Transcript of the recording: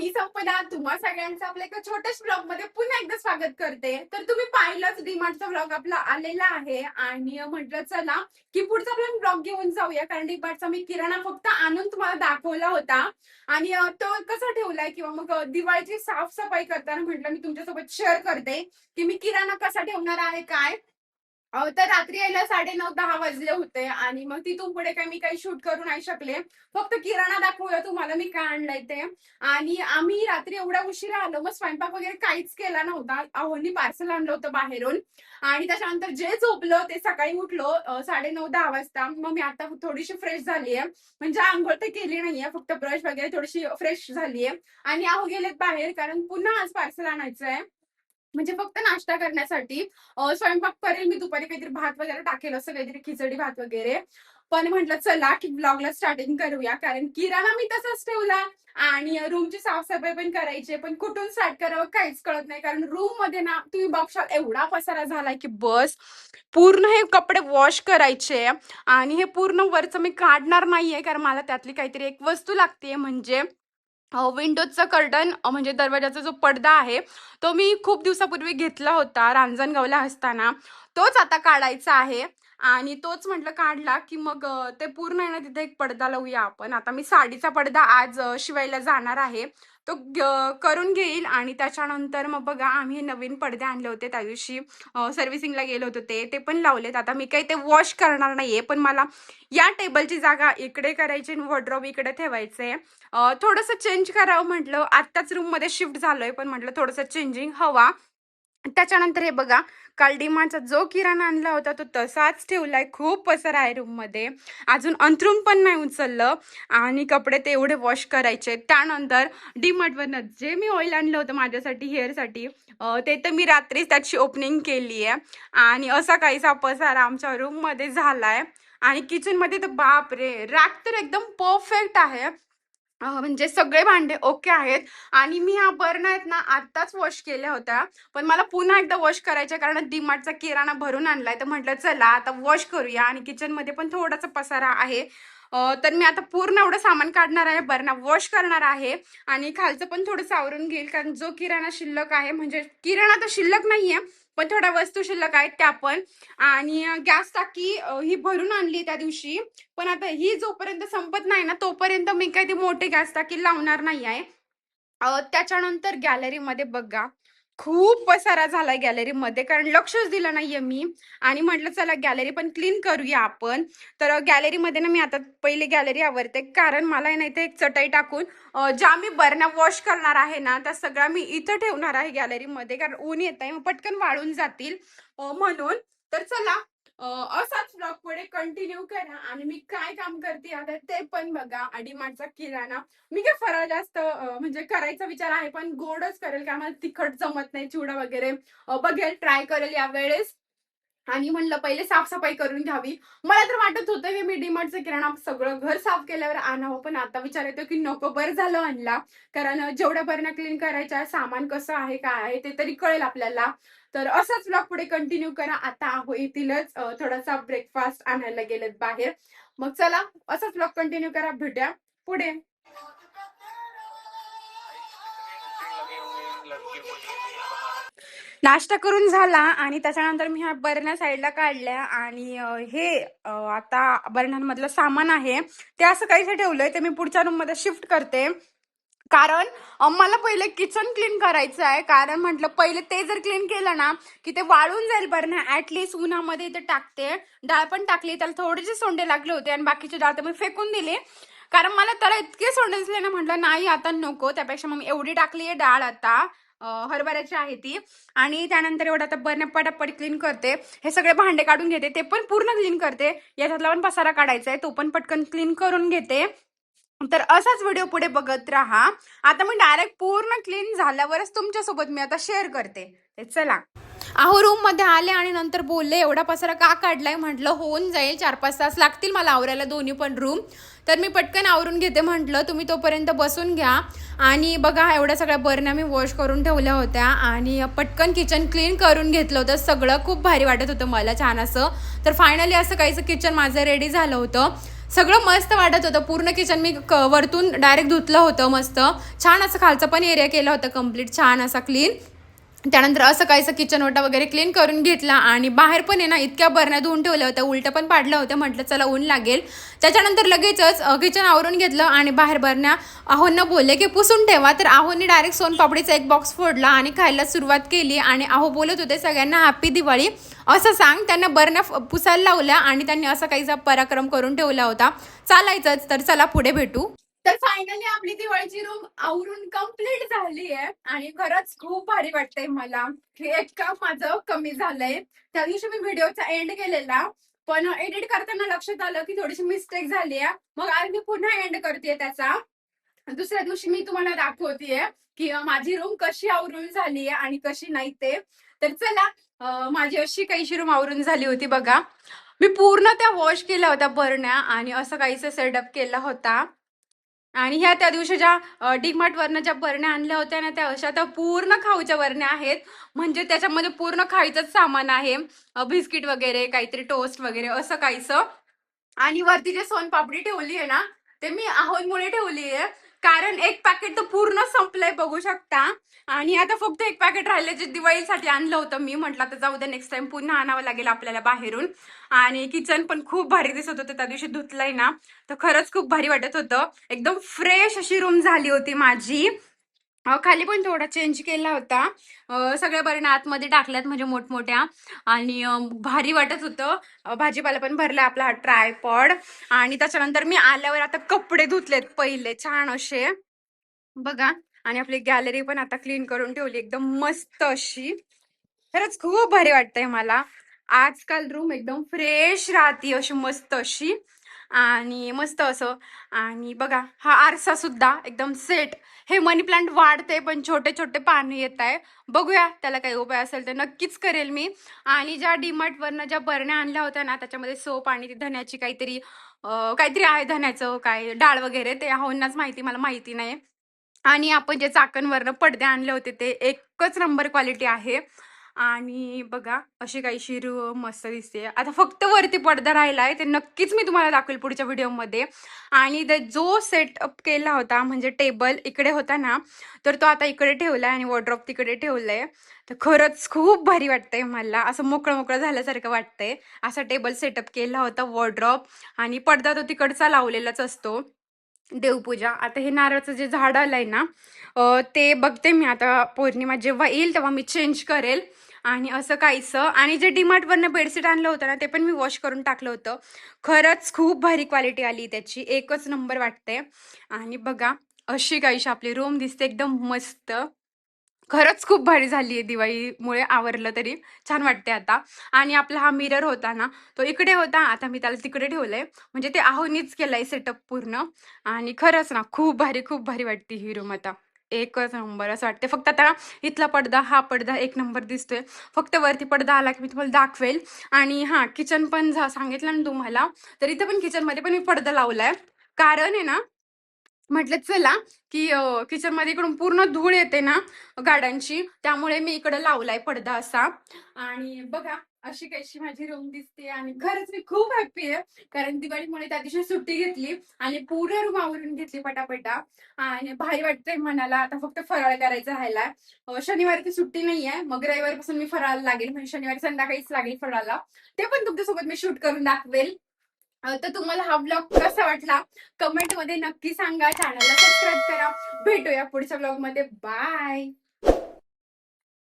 मी संपदा तुम्हा सगळ्यांचं आपल्या एका छोट्याच ब्लॉगमध्ये पुन्हा एकदा स्वागत करते. तर तुम्ही पाहिलंच डीमार्टचा ब्लॉग आपला आलेला आहे आणि म्हटलं चला की पुढचा आपण ब्लॉग घेऊन जाऊया. कारण डीमार्टचा मी किराणा फक्त आणून तुम्हाला दाखवला होता. आणि तो कसा ठेवलाय किंवा मग दिवाळीची साफसफाई करताना म्हटलं मी तुमच्यासोबत शेअर करते की मी किराणा कसा ठेवणार आहे काय? अहो, तर रात्री यायला साडे नऊ दहा वाजले होते आणि मग तिथून पुढे काही मी काही शूट करू नाही शकले. फक्त किराणा दाखवूया तुम्हाला मी काय आणलंय ते. आणि आम्ही रात्री एवढ्या उशिरा आलो मग स्वयंपाक वगैरे काहीच केला नव्हता. अहोनी पार्सल आणलं होतं बाहेरून. आणि त्याच्यानंतर जे झोपलं ते सकाळी उठलो साडे नऊ दहा वाजता. मग मी आता थोडीशी फ्रेश झालीये म्हणजे आंघोळ तर केली नाहीये फक्त ब्रश वगैरे थोडीशी फ्रेश झालीये आणि अहो गेलेत बाहेर कारण पुन्हा आज पार्सल आणायचं आहे म्हणजे फक्त नाश्ता करण्यासाठी स्वयंपाक करेल मी दुपारी काहीतरी भात वगैरे टाकेल असं काहीतरी खिचडी भात वगैरे. पण म्हटलं चला की ब्लॉगला स्टार्टिंग करूया कारण किराणा मी तसाच ठेवला. आणि रूमची साफसफाई पण करायची पण कुठून स्टार्ट करावं काहीच कळत नाही कारण रूममध्ये ना तुम्ही बघशाल एवढा पसारा झालाय की बस. पूर्ण हे कपडे वॉश करायचे आणि हे पूर्ण वरचं मी काढणार नाहीये कारण मला त्यातली काहीतरी एक वस्तू लागते म्हणजे विंडोजचं कर्टन म्हणजे दरवाजाचा जो पडदा आहे तो मी खूप दिवसापूर्वी घेतला होता रांजणगावला असताना. तोच आता काढायचा आहे आणि तोच म्हटलं काढला की मग ते पूर्ण आहे ना तिथे एक पडदा लावूया आपण. आता मी साडीचा पडदा आज शिवायला जाणार आहे. तो ग- करून घेईल आणि त्याच्यानंतर मग बघा आम्ही हे नवीन पडदे आणले होते त्या दिवशी सर्व्हिसिंगला गेलो होतो ते ते पण लावलेत. आता मी काही ते वॉश करणार नाहीये पण मला या टेबलची जागा इकडे करायची आणि वॉर्ड्रॉप इकडे ठेवायचंय. थोडंसं चेंज करावं म्हटलं. आत्ताच रूममध्ये शिफ्ट झालोय पण म्हटलं थोडंसं चेंजिंग हवा. त्याच्यानंतर हे बघा काल डिमांडचा जो किराणा आणला होता तो तसाच ठेवलाय. खूप पसर आहे रूममध्ये. अजून अंथरूम पण नाही उचललं आणि कपडे ते एवढे वॉश करायचे. त्यानंतर डीमार्टवरनं जे मी ऑइल आणलं होतं माझ्यासाठी हेअरसाठी ते तर मी रात्रीच त्याची ओपनिंग केली आहे आणि असा काहीसा पसारा आमच्या रूममध्ये झालाय. आणि किचनमध्ये तर बापरे! रॅक तर एकदम परफेक्ट आहे. म्हणजे सगळे भांडे ओके आहेत. आणि मी ह्या बर्न आहेत ना आत्ताच वॉश केल्या होत्या. पण मला पुन्हा एकदा वॉश करायच्या कारण डीमार्टचा किराणा भरून आणलाय. तर म्हटलं चला आता वॉश करूया. आणि किचनमध्ये पण थोडासा पसारा आहे. तर मी आता पूर्ण एवढं सामान काढणार आहे बरणा वॉश करणार आहे आणि खालचं पण थोडं सावरून घेईल कारण जो किराणा शिल्लक आहे म्हणजे किराणा तर शिल्लक नाहीये पण थोड्या वस्तू शिल्लक आहेत त्या पण. आणि गॅस टाकी ही भरून आणली त्या दिवशी पण आता ही जोपर्यंत संपत नाही ना तोपर्यंत मी काही ती मोठी गॅस टाकी लावणार नाही आहे त्याच्यानंतर गॅलरीमध्ये बघा खूप पसारा झालाय गॅलरीमध्ये कारण लक्षच दिलं नाहीये मी. आणि म्हटलं चला गॅलरी पण क्लीन करूया आपण. तर गॅलरीमध्ये ना मी आता पहिले गॅलरी आवरते. कारण मला नाही ना एक चटई टाकून ज्या मी बरण्या वॉश करणार आहे ना त्या सगळ्या मी इथं ठेवणार आहे गॅलरीमध्ये कारण ऊन येत आहे मग पटकन वाळून जातील. म्हणून तर चला असाच ब्लॉग पुढे कंटिन्यू करा आणि मी काय काम करते आता ते पण बघा. अडीमाडचा किराणा. मी काय फराळ जास्त म्हणजे करायचा विचार आहे पण गोडच करेल का मला तिखट जमत नाही चिवडा वगैरे. बघेल ट्राय करेल यावेळेस. आणि म्हणलं पहिले साफसफाई करून घ्यावी. मला तर वाटत होतं की मी डीमार्टचं किराणा सगळं घर साफ केल्यावर आणावं पण आता विचार येतो की नको बरं झालं आणला. कारण जेवढ्या बऱ्या क्लीन करायच्या सामान कसं आहे काय आहे ते तरी कळेल आपल्याला. तर असंच ब्लॉग पुढे कंटिन्यू करा. आता आहो येतीलच थोडासा ब्रेकफास्ट आणायला गेलेत बाहेर. मग चला असंच ब्लॉग कंटिन्यू करा. भेटूया पुढे. नाश्ता करून झाला आणि त्याच्यानंतर मी ह्या बरण्या साईडला काढल्या आणि हे आता बरण्यांमधलं सामान आहे ते असं काहीसं ठेवलंय ते मी पुढच्या रूममध्ये शिफ्ट करते. कारण मला पहिले किचन क्लीन करायचं आहे. कारण म्हटलं पहिले ते जर क्लीन केलं ना की ते वाळून जाईल बरं ना ऍटलिस्ट उन्हामध्ये इथे टाकते. डाळ पण टाकली त्याला थोडेसे सोंडे लागले होते आणि बाकीचे डाळ तर मी फेकून दिले. कारण मला त्याला इतके सोंडे दिसले ना म्हटलं नाही आता नको. त्यापेक्षा मग एवढी टाकली आहे डाळ आता. हरभऱ्याची आहे ती. आणि त्यानंतर एवढं आता बरण्या पटापट क्लीन करते. हे सगळे भांडे काढून घेते. ते पण पूर्ण क्लीन करते. याच्यातला पण पसारा काढायचा आहे. तो पण पटकन क्लीन करून घेते. तर असाच व्हिडिओ पुढे बघत राहा. आता मी डायरेक्ट पूर्ण क्लीन झाल्यावरच तुमच्यासोबत मी आता शेअर करते. ते चला. अहो रूममध्ये आले आणि नंतर बोलले एवढा पसारा का काढलाय? म्हटलं होऊन जाईल चार पाच तास लागतील मला आवरायला दोन्ही पण रूम तर मी पटकन आवरून घेते म्हटलं तुम्ही तोपर्यंत बसून घ्या. आणि बघा एवढ्या सगळ्या बरण्या मी वॉश करून ठेवल्या होत्या आणि पटकन किचन क्लीन करून घेतलं होतं. सगळं खूप भारी वाटत होतं मला छान असं. तर फायनली असं काहीचं किचन माझं रेडी झालं होतं. सगळं मस्त वाटत होतं. पूर्ण किचन मी क वरतून डायरेक्ट धुतलं होतं मस्त. छान असं खालचं पण एरिया केला होता कंप्लीट छान असा क्लीन त्यानंतर असं काहीसं किचन ओटा वगैरे क्लीन करून घेतला आणि बाहेर पण आहे ना इतक्या बरण्या धुवून ठेवल्या होत्या उलट्या पण पाडल्या होत्या म्हटलं चला ऊन लागेल. त्याच्यानंतर लगेचच किचन आवरून घेतलं आणि बाहेर बरण्या आहोंना बोलले की पुसून ठेवा. तर आहोंनी डायरेक्ट सोनपापडीचा एक बॉक्स फोडला आणि खायला सुरुवात केली आणि आहो बोलत होते सगळ्यांना हॅपी दिवाळी असं सांग त्यांना बरण्या पुसायला लावल्या आणि त्यांनी असा काहीसा पराक्रम करून ठेवला होता. चालायचंच तर चला पुढे भेटू. तर फायनली आपली दिवाळीची रूम आवरून कंप्लीट झाली आहे आणि खरंच खूप भारी वाटतंय मला. क्रिएट एक काम माझं कमी झालंय. त्या दिवशी मी व्हिडिओचा एंड केलेला. पण एडिट करताना लक्षात आलं की थोडीशी मिस्टेक झाली आहे मग आज मी पुन्हा एंड करते त्याचा. दुसऱ्या दिवशी मी तुम्हाला दाखवतेय की माझी रूम कशी आवरून झाली आहे आणि कशी नाही ते. तर चला माझी अशी काहीशी रूम आवरून झाली होती बघा. मी पूर्ण त्या वॉश केल्या होत्या बरण्या आणि असं काहीसं सेटअप केला होता. आणि ह्या त्या दिवशी ज्या डीमार्ट वरनं ज्या बरण्या आणल्या होत्या ना त्या अशा त्या पूर्ण खाऊच्या बरण्या आहेत. म्हणजे त्याच्यामध्ये पूर्ण खायचंच सामान आहे. बिस्किट वगैरे काहीतरी टोस्ट वगैरे असं काहीसं. आणि वरती जे सोनपापडी ठेवली आहे ना ते मी आहोलमुळे ठेवली आहे कारण एक पॅकेट तर पूर्ण संपलंय बघू शकता. आणि आता फक्त एक पॅकेट राहिले जे दिवाळीसाठी आणलं होतं. मी म्हटलं तर जाऊ दे नेक्स्ट टाइम पुन्हा आणावं लागेल आपल्याला बाहेरून. आणि किचन पण खूप भारी दिसत होतं. त्या दिवशी धुतलंय ना तर खरंच खूप भारी वाटत होतं. एकदम फ्रेश अशी रूम झाली होती माझी. खाली पण थोडा चेंज केला होता. सगळ्या बऱ्या आतमध्ये टाकल्यात म्हणजे मोठमोठ्या आणि भारी वाटत होतं. भाजीपाला पण भरला आपला हा ट्रायपॉड आणि त्याच्यानंतर मी आल्यावर आता कपडे धुतलेत पहिले छान असे. बघा आणि आपली गॅलरी पण आता क्लीन करून ठेवली एकदम मस्त अशी. खरंच खूप भारी वाटतंय मला. आजकाल रूम एकदम फ्रेश राहते अशी मस्त अशी. आणि मस्त असं. आणि बघा हा आरसा सुद्धा एकदम सेट हे मनी प्लांट वाढते पण छोटे छोटे पानं येत आहे बघूया त्याला काही उपाय असेल तर नक्कीच करेल मी. आणि ज्या डीमार्टवरनं ज्या बरण्या आणल्या होत्या ना त्याच्यामध्ये सोप आणि ती धन्याची काहीतरी काहीतरी आहे धन्याचं काय डाळ वगैरे ते होण्याच माहिती मला माहिती नाही. आणि आपण जे चाकणवरनं पडदे आणले होते ते एकच नंबर क्वालिटी आहे. आणि बघा अशी काही शिरू मस्त दिसते आता फक्त वरती पडदा राहिला आहे ते नक्कीच मी तुम्हाला दाखवेल पुढच्या व्हिडिओमध्ये. आणि ते जो सेटअप केला होता म्हणजे टेबल इकडे होता ना तर तो आता इकडे ठेवला आहे आणि वॉर्ड्रॉप तिकडे ठेवलंय. तर खरंच खूप भारी वाटतंय मला. असं मोकळं मोकळं झाल्यासारखं वाटतंय. असा टेबल सेटअप केला होता वॉर्ड्रॉप आणि पडदा तो तिकडचा लावलेलाच असतो. देवपूजा. आता हे नारळाचं जे झाड आलंय ना ते बघते मी. आता पौर्णिमा जेव्हा येईल तेव्हा मी चेंज करेल. आणि असं काहीसं. आणि जे डीमार्टवरनं बेडशीट आणलं होतं ना ते पण मी वॉश करून टाकलं होतं. खरंच खूप भारी क्वालिटी आली त्याची. एकच नंबर वाटते आणि बघा अशी काहीशी आपली रूम दिसते एकदम मस्त. खरंच खूप भारी झाली आहे दिवाळीमुळे आवरलं तरी. छान वाटते आता. आणि आपला हा मिरर होता ना तो इकडे होता. आता मी त्याला तिकडे ठेवलंय. म्हणजे ते आहोनीच केलंय सेटअप पूर्ण. आणि खरंच ना खूप भारी खूप भारी वाटते ही रूम आता. एकच नंबर असं वाटते फक्त आता इथला पडदा हा पडदा एक नंबर दिसतोय. फक्त वरती पडदा आला की मी तुम्हाला दाखवेल. आणि हां किचन पण जा सांगितलं ना तुम्हाला तर इथं पण किचनमध्ये पण मी पडदा लावलाय. कारण आहे ना म्हटलं चला की किचनमध्ये इकडून पूर्ण धूळ येते ना गाड्यांची. त्यामुळे मी इकडं लावलाय पडदा असा. आणि बघा अशी कशी माझी रूम दिसते आणि खरंच मी खूप हॅप्पी आहे. कारण दिवाळीमुळे त्या दिवशी सुट्टी घेतली आणि पूर्ण रूम आवरून घेतली पटापटा. आणि भारी वाटतंय मनाला. आता फक्त फराळ करायचा राहिला शनिवारी ती सुट्टी नाहीये. मग रविवारपासून मी फराळ लागेल. म्हणजे शनिवारी संध्याकाळीच लागेल फराळाला. ते पण तुमच्यासोबत मी शूट करून दाखवेल. तर तुम्हाला हा ब्लॉग कसा वाटला? कमेंटमध्ये नक्की सांगा. चॅनलला सबस्क्राईब करा. भेटूया पुढच्या ब्लॉगमध्ये. बाय